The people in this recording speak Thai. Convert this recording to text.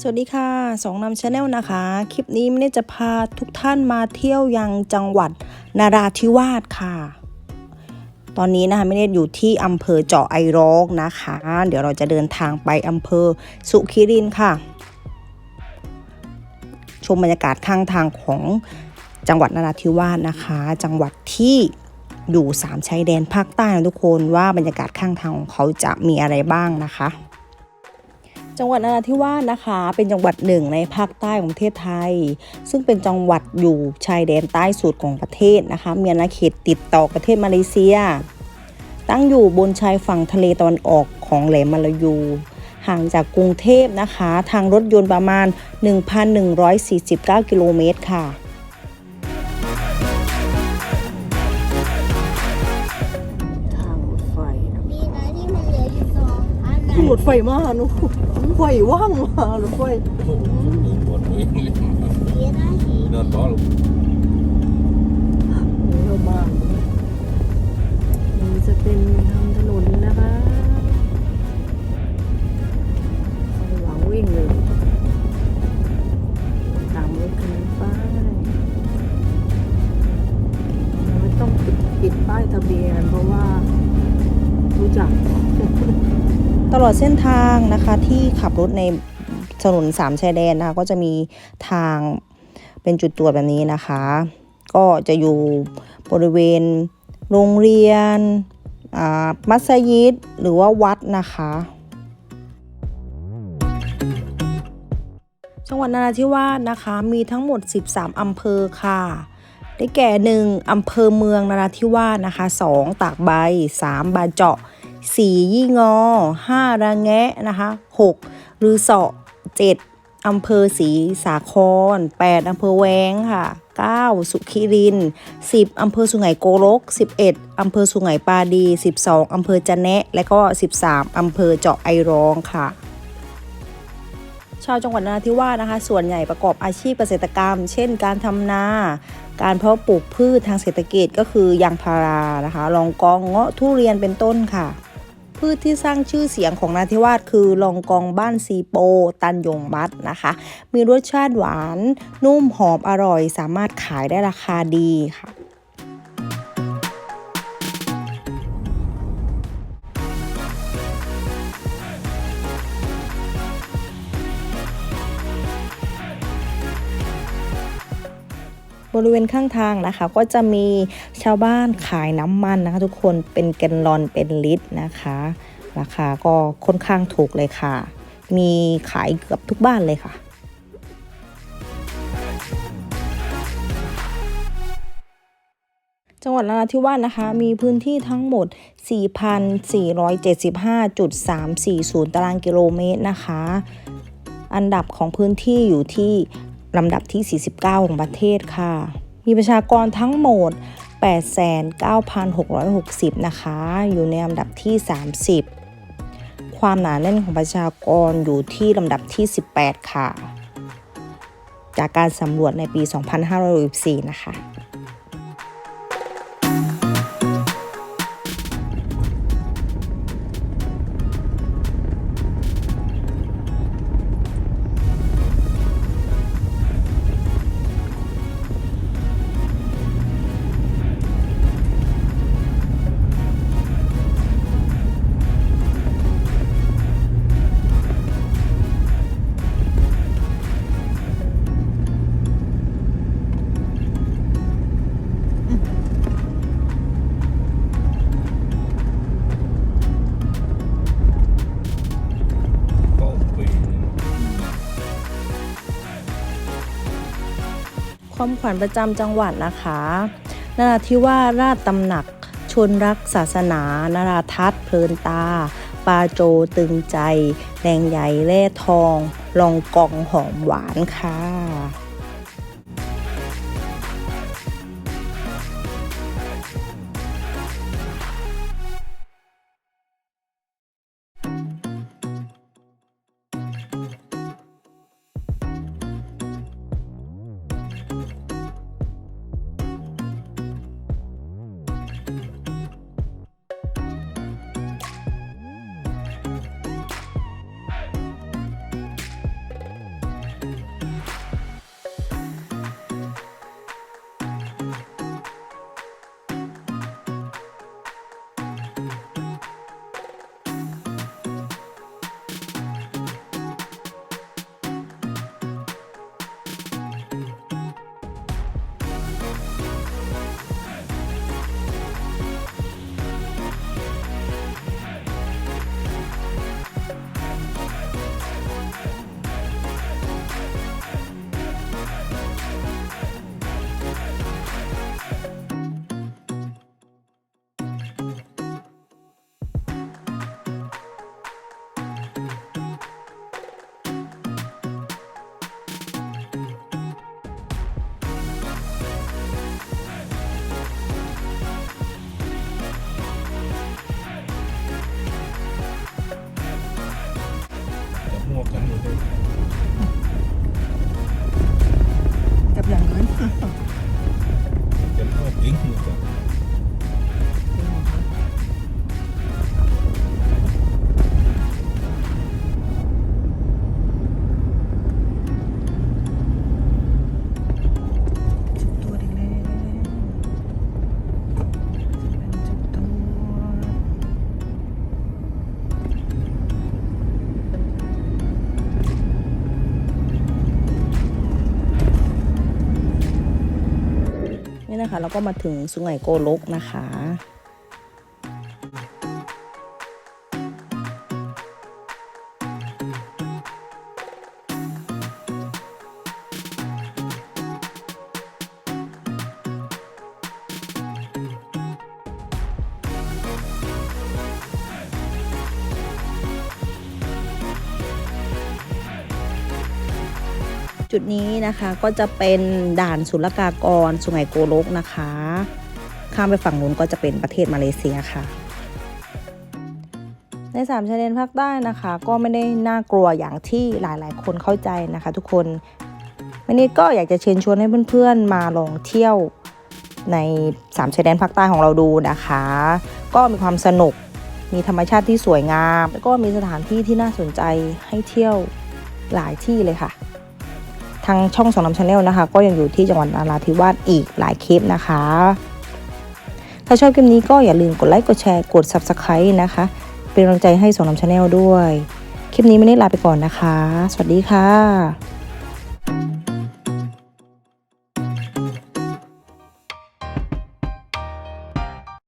สวัสดีค่ะสองนำชาแนลนะคะ คลิปนี้ไม่ได้จะพาทุกท่านมาเที่ยวยังจังหวัดนาราธิวาสค่ะ ตอนนี้นะคะไม่ได้อยู่ที่อำเภอเจาะไอร้องนะคะ เดี๋ยวเราจะเดินทางไปอำเภอสุขิรินค่ะ ชมบรรยากาศข้างทางของจังหวัดนราธิวาสนะคะ จังหวัดที่อยู่สามชายแดนภาคใต้นะทุกคนว่าบรรยากาศข้างทางของเขาจะมีอะไรบ้างนะคะ จังหวัดนราธิวาสนะคะ เป็นจังหวัดหนึ่งในภาคใต้ของประเทศไทย ซึ่งเป็นจังหวัดอยู่ชายแดนใต้สุดของประเทศนะคะมีอาณาเขตติดต่อประเทศมาเลเซีย ตั้งอยู่บนชายฝั่งทะเลตะวันออกของแหลมมาลายู ห่างจากกรุงเทพนะคะ ทางรถยนต์ประมาณ 1,149 กิโลเมตรค่ะ รถไฟมาหนูไฟว่างมารถไฟดีนะที่เยอะมากนี่จะเป็นทางถนนนะคะ ตลอดเส้นทางนะคะที่ขับรถในถนนสามชายแดนนะคะก็จะมีทางเป็นจุดตรวจแบบนี้นะคะ ก็จะอยู่บริเวณโรงเรียนอ่ามัสยิดหรือว่าวัดนะคะจังหวัดนราธิวาสนะคะมีทั้งหมด 13 อำเภอค่ะ ได้แก่ 1. อำเภอเมืองนราธิวาสนะคะ 2. ตากใบ 3. บาเจาะ 4. ยี่งอ 5. ระแงะนะคะ 6. รือเสาะ 7. อำเภอศรีสาคร 8. อำเภอแวงค่ะ 9. สุขิรินทร์ 10. อำเภอสุไหงโกลก 11. อำเภอสุไหงปาดี 12. อำเภอจะแนะและก็ 13. อำเภอเจาะไอร้องค่ะชาวจังหวัดนราธิวาสนะคะ ส่วนใหญ่ประกอบอาชีพเกษตรกรรม เช่น การทำนา การเพาะปลูกพืชทางเศรษฐกิจก็คือยางพารานะคะลองกองเงาะทุเรียนเป็นต้นค่ะ พืชที่สร้างชื่อเสียงของนาทิวาสคือลองกองบ้านซีโป ตันยงมัดนะคะ มีรสชาติหวาน นุ่มหอมอร่อย สามารถขายได้ราคาดีค่ะ บริเวณข้างทางนะคะ ก็จะมีชาวบ้านขายน้ำมันนะคะ ทุกคนเป็นแกนลอนเป็นลิตรนะคะ ราคาก็ค่อนข้างถูกเลยค่ะ มีขายเกือบทุกบ้านเลยค่ะจังหวัดนราธิวาสนะคะ มีพื้นที่ทั้งหมด 4,475.340 ตารางกิโลเมตรนะคะ อันดับของพื้นที่อยู่ที่ ลำดับที่ 49 ของประเทศค่ะ มีประชากรทั้งหมด 89,660 นะคะ อยู่ในลำดับที่ 30 ความหนาแน่นของประชากรอยู่ที่ลำดับที่ 18 ค่ะ จากการสำรวจในปี 2564 นะคะ ความขวัญประจำจังหวัดนะคะนราธิวาสราชตำหนัก ชนรักศาสนา นราทัศน์เพลินตา ปาโจตึงใจ แดงใหญ่แร่ทอง ลองกองหอมหวานค่ะ นะคะ แล้วก็มาถึงสุไหงโกลกนะคะ จุดนี้นะคะก็จะเป็นด่านศุลกากร สุไหงโกลกนะคะ ข้ามไปฝั่งนู้นก็จะเป็นประเทศมาเลเซียค่ะ ในสามชายแดนภาคใต้นะคะ ก็ไม่ได้น่ากลัวอย่างที่หลายๆ คนเข้าใจนะคะทุกคนวันนี้ก็อยากจะเชิญชวนให้เพื่อนๆมาลองเที่ยวในสามชายแดนภาคใต้ของเราดูนะคะ ก็มีความสนุกมีธรรมชาติที่สวยงาม แล้วก็มีสถานที่ที่น่าสนใจให้เที่ยวหลายที่เลยค่ะ ทางช่องสองน้ำชาแนลนะคะ ก็ยังอยู่ที่จังหวัดนราธิวาสอีกหลายคลิปนะคะ ถ้าชอบคลิปนี้ก็อย่าลืมกดไลค์กดแชร์กด Subscribe นะคะ เป็นกำลังใจให้สองน้ำชาแนลด้วย คลิปนี้ไม่ได้ลาไปก่อนนะคะ สวัสดีค่ะ